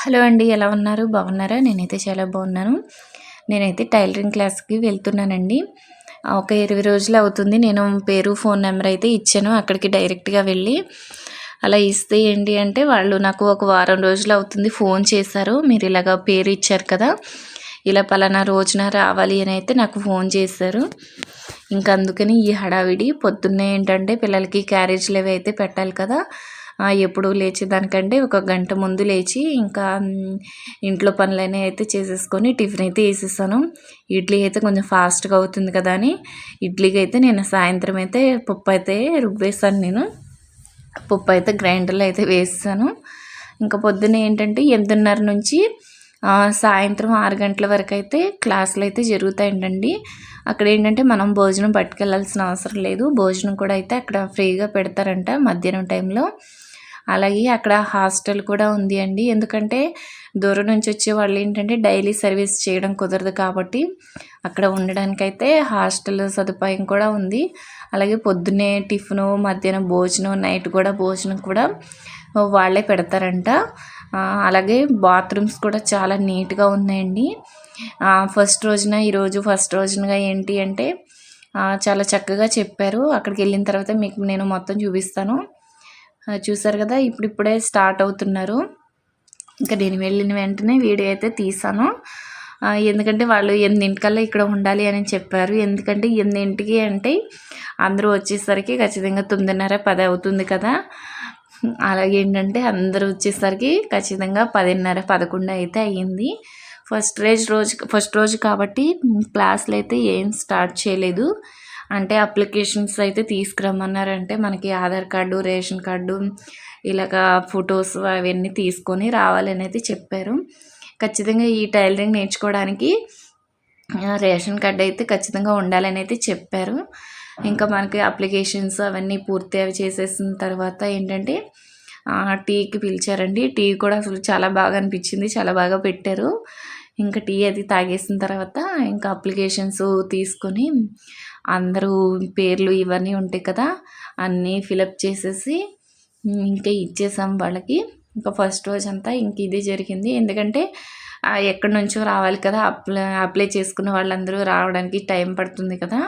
Hello అండి ఎలా ఉన్నారు? బాగున్నారా? నేనైతే చాలా బాగున్నాను. నేనైతే టైలరింగ్ క్లాస్కి వెళ్తున్నానండి. ఒక ఇరవై రోజులు అవుతుంది. నేను పేరు ఫోన్ నెంబర్ అయితే ఇచ్చాను. అక్కడికి డైరెక్ట్గా వెళ్ళి అలా ఇస్తే ఏంటి అంటే వాళ్ళు నాకు ఒక వారం రోజులు అవుతుంది ఫోన్ చేశారు. మీరు ఇలాగ పేరు ఇచ్చారు కదా ఇలా పలానా రోజున రావాలి అని అయితే నాకు ఫోన్ చేశారు. ఇంకా అందుకని ఈ హడావిడి పొద్దున్నే ఏంటంటే పిల్లలకి క్యారేజ్లు అవి అయితే పెట్టాలి కదా ఎప్పుడు లేచేదానికంటే ఒక గంట ముందు లేచి ఇంకా ఇంట్లో పనులన్నీ అయితే చేసేసుకొని టిఫిన్ అయితే వేసేసాను ఇడ్లీ అయితే కొంచెం ఫాస్ట్గా అవుతుంది కదా అని. ఇడ్లీకి అయితే నేను సాయంత్రం అయితే పప్పు అయితే రుబ్బేసాను నేను. పప్పు అయితే గ్రైండర్లో అయితే వేసాను ఇంకా పొద్దున్న ఏంటంటే ఎనిమిదిన్నర నుంచి సాయంత్రం ఆరు గంటల వరకు అయితే క్లాసులు అయితే జరుగుతాయండి అక్కడ ఏంటంటే మనం భోజనం పట్టుకెళ్ళాల్సిన అవసరం లేదు. భోజనం కూడా అయితే అక్కడ ఫ్రీగా పెడతారంట మధ్యాహ్నం టైంలో. అలాగే అక్కడ హాస్టల్ కూడా ఉంది అండి. ఎందుకంటే దూరం నుంచి వచ్చే వాళ్ళు ఏంటంటే డైలీ సర్వీస్ చేయడం కుదరదు కాబట్టి అక్కడ ఉండడానికైతే హాస్టల్ సదుపాయం కూడా ఉంది. అలాగే పొద్దున్నే టిఫిను మధ్యాహ్నం భోజనం నైట్ కూడా భోజనం కూడా వాళ్ళే పెడతారంట. అలాగే బాత్రూమ్స్ కూడా చాలా నీట్గా ఉన్నాయండి. ఫస్ట్ రోజున ఈరోజు ఫస్ట్ రోజునగా ఏంటి అంటే చాలా చక్కగా చెప్పారు. అక్కడికి వెళ్ళిన తర్వాత మీకు నేను మొత్తం చూపిస్తాను. చూసారు కదా ఇప్పుడిప్పుడే స్టార్ట్ అవుతున్నారు. ఇంకా నేను వెళ్ళిన వెంటనే వీడియో అయితే తీసాను. ఎందుకంటే వాళ్ళు ఎనిమిదింటికల్లా ఇక్కడ ఉండాలి అని చెప్పారు. ఎందుకంటే ఎనిమిదింటికి అంటే అందరూ వచ్చేసరికి ఖచ్చితంగా తొమ్మిదిన్నర పది అవుతుంది కదా. అలాగే ఏంటంటే అందరూ వచ్చేసరికి ఖచ్చితంగా పదిన్నర పదకొండు అయితే అయ్యింది. ఫస్ట్ రోజు రోజు ఫస్ట్ రోజు కాబట్టి క్లాసులు అయితే ఏం స్టార్ట్ చేయలేదు. అంటే అప్లికేషన్స్ అయితే తీసుకురమ్మన్నారంటే మనకి ఆధార్ కార్డు రేషన్ కార్డు ఇలాగ ఫొటోస్ అవన్నీ తీసుకొని రావాలని అయితే చెప్పారు. ఖచ్చితంగా ఈ టైలరింగ్ నేర్చుకోవడానికి రేషన్ కార్డు అయితే ఖచ్చితంగా ఉండాలని అయితే చెప్పారు. ఇంకా మనకి అప్లికేషన్స్ అవన్నీ పూర్తి అవి చేసేసిన తర్వాత ఏంటంటే టీకి పిలిచారండి. టీ కూడా అసలు చాలా బాగా అనిపించింది చాలా బాగా పెట్టారు. ఇంకా టీ అది తాగేసిన తర్వాత ఇంకా అప్లికేషన్స్ తీసుకొని అందరూ పేర్లు ఇవన్నీ ఉంటాయి కదా అన్నీ ఫిలప్ చేసేసి ఇంకా ఇచ్చేసాం వాళ్ళకి. ఇంకా ఫస్ట్ రోజు అంతా ఇంక ఇదే జరిగింది. ఎందుకంటే ఎక్కడి నుంచో రావాలి కదా అప్లై అప్లై చేసుకున్న వాళ్ళందరూ రావడానికి టైం పడుతుంది కదా.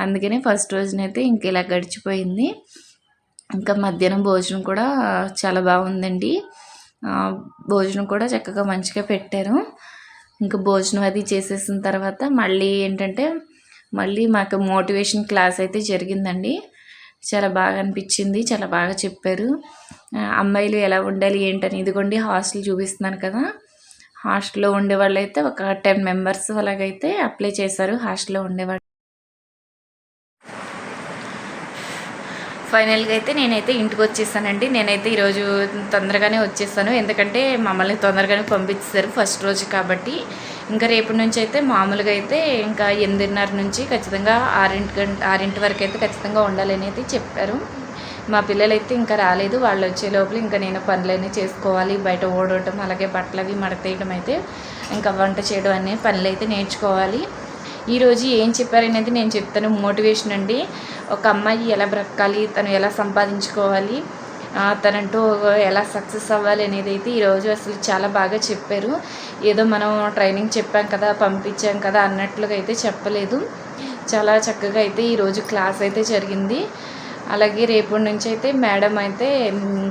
అందుకనే ఫస్ట్ రోజునైతే ఇంక ఇలా గడిచిపోయింది. ఇంకా మధ్యాహ్నం భోజనం కూడా చాలా బాగుందండి. భోజనం కూడా చక్కగా మంచిగా పెట్టారు. ఇంకా భోజనం అది చేసేసిన తర్వాత మళ్ళీ ఏంటంటే మళ్ళీ మాకు మోటివేషన్ క్లాస్ అయితే జరిగిందండి. చాలా బాగా అనిపించింది చాలా బాగా చెప్పారు. అమ్మాయిలు ఎలా ఉండాలి ఏంటని ఇదిగోండి హాస్టల్ చూపిస్తున్నాను కదా. హాస్టల్లో ఉండేవాళ్ళు అయితే ఒక టెన్ మెంబర్స్ అలాగైతే అప్లై చేశారు హాస్టల్లో ఉండేవాళ్ళు. ఫైనల్గా అయితే నేనైతే ఇంటికి వచ్చేసానండి. నేనైతే ఈరోజు తొందరగానే వచ్చేసాను. ఎందుకంటే మమ్మల్ని తొందరగానే పంపించారు ఫస్ట్ రోజు కాబట్టి. ఇంకా రేపటి నుంచి అయితే మామూలుగా అయితే ఇంకా ఎనిమిదిన్నర నుంచి ఖచ్చితంగా ఆరింటి గంట ఆరింటి వరకు అయితే ఖచ్చితంగా ఉండాలనేది చెప్పారు. మా పిల్లలైతే ఇంకా రాలేదు. వాళ్ళు వచ్చే లోపల ఇంకా నేను పనులన్నీ చేసుకోవాలి. బయట ఓడటం అలాగే బట్టలు అవి మడతేయడం అయితే ఇంకా వంట చేయడం అనే పనులు అయితే నేర్చుకోవాలి ఈరోజు ఏం చెప్పారనేది నేను చెప్తాను. మోటివేషన్ అండి. ఒక అమ్మాయి ఎలా బ్రతకాలి? తను ఎలా సంపాదించుకోవాలి? తనంటూ ఎలా సక్సెస్ అవ్వాలి అనేది అయితే ఈరోజు అసలు చాలా బాగా చెప్పారు. ఏదో మనం ట్రైనింగ్ చెప్పాం కదా పంపించాం కదా అన్నట్లుగా అయితే చెప్పలేదు. చాలా చక్కగా అయితే ఈరోజు క్లాస్ అయితే జరిగింది. అలాగే రేపటి నుంచి అయితే మేడం అయితే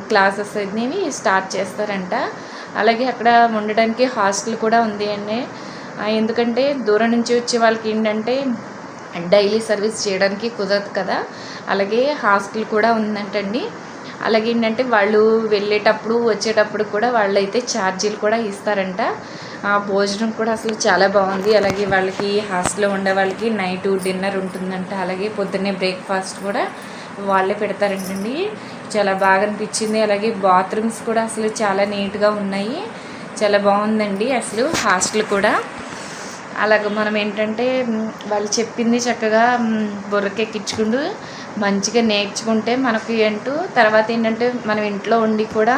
క్లాసెస్ అనేవి స్టార్ట్ చేస్తారంట. అలాగే అక్కడ ఉండడానికి హాస్టల్ కూడా ఉంది అండి ఎందుకంటే దూరం నుంచి వచ్చే వాళ్ళకి ఏంటంటే డైలీ సర్వీస్ చేయడానికి కుదరదు కదా. అలాగే హాస్టల్ కూడా ఉందంటండి. అలాగే ఏంటంటే వాళ్ళు వెళ్ళేటప్పుడు వచ్చేటప్పుడు కూడా వాళ్ళు అయితే ఛార్జీలు కూడా ఇస్తారంట. ఆ భోజనం కూడా అసలు చాలా బాగుంది. అలాగే వాళ్ళకి హాస్టల్లో ఉండే వాళ్ళకి నైట్ డిన్నర్ ఉంటుందంట. అలాగే పొద్దున్నే బ్రేక్ఫాస్ట్ కూడా వాళ్ళే పెడతారంటండి. చాలా బాగా అనిపించింది. అలాగే బాత్రూమ్స్ కూడా అసలు చాలా నీట్గా ఉన్నాయి. చాలా బాగుందండి అసలు హాస్టల్ కూడా. అలాగ మనం ఏంటంటే వాళ్ళు చెప్పింది చక్కగా బుర్రకెక్కించుకుంటూ మంచిగా నేర్చుకుంటే మనకి అంటూ తర్వాత ఏంటంటే మనం ఇంట్లో ఉండి కూడా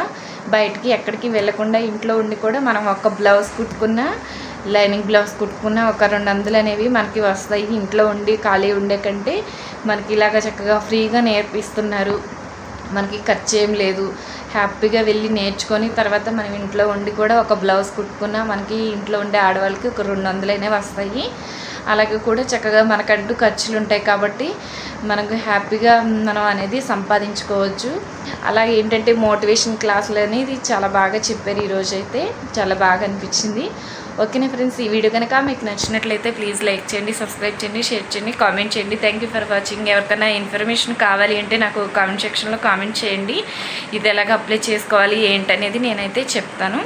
బయటికి ఎక్కడికి వెళ్ళకుండా ఇంట్లో ఉండి కూడా మనం ఒక బ్లౌజ్ కుట్టుకున్న లైనింగ్ బ్లౌజ్ కుట్టుకున్న ఒక రెండు వందలు అనేవి మనకి వస్తాయి. ఇంట్లో ఉండి ఖాళీ ఉండే కంటే మనకి ఇలాగ చక్కగా ఫ్రీగా నేర్పిస్తున్నారు. మనకి ఖర్చు ఏం లేదు. హ్యాపీగా వెళ్ళి నేర్చుకొని తర్వాత మనం ఇంట్లో ఉండి కూడా ఒక బ్లౌజ్ కుట్టుకున్న మనకి ఇంట్లో ఉండే ఆడవాళ్ళకి ఒక రెండు వందలైనా వస్తాయి. అలాగే కూడా చక్కగా మనకంటూ ఖర్చులు ఉంటాయి కాబట్టి మనకు హ్యాపీగా మనం అనేది సంపాదించుకోవచ్చు. అలాగే ఏంటంటే మోటివేషన్ క్లాసులు అనేది చాలా బాగా చెప్పారు ఈరోజు అయితే చాలా బాగా అనిపించింది. ఓకేనా ఫ్రెండ్స్ ఈ వీడియో కనుక మీకు నచ్చినట్లయితే ప్లీజ్ లైక్ చేయండి సబ్స్క్రైబ్ చేయండి షేర్ చేయండి కామెంట్ చేయండి. థ్యాంక్ యూ ఫర్ వాచింగ్ ఎవరికైనా ఇన్ఫర్మేషన్ కావాలి అంటే నాకు కామెంట్ సెక్షన్లో కామెంట్ చేయండి. ఇది ఎలాగ అప్లై చేసుకోవాలి ఏంటనేది నేనైతే చెప్తాను.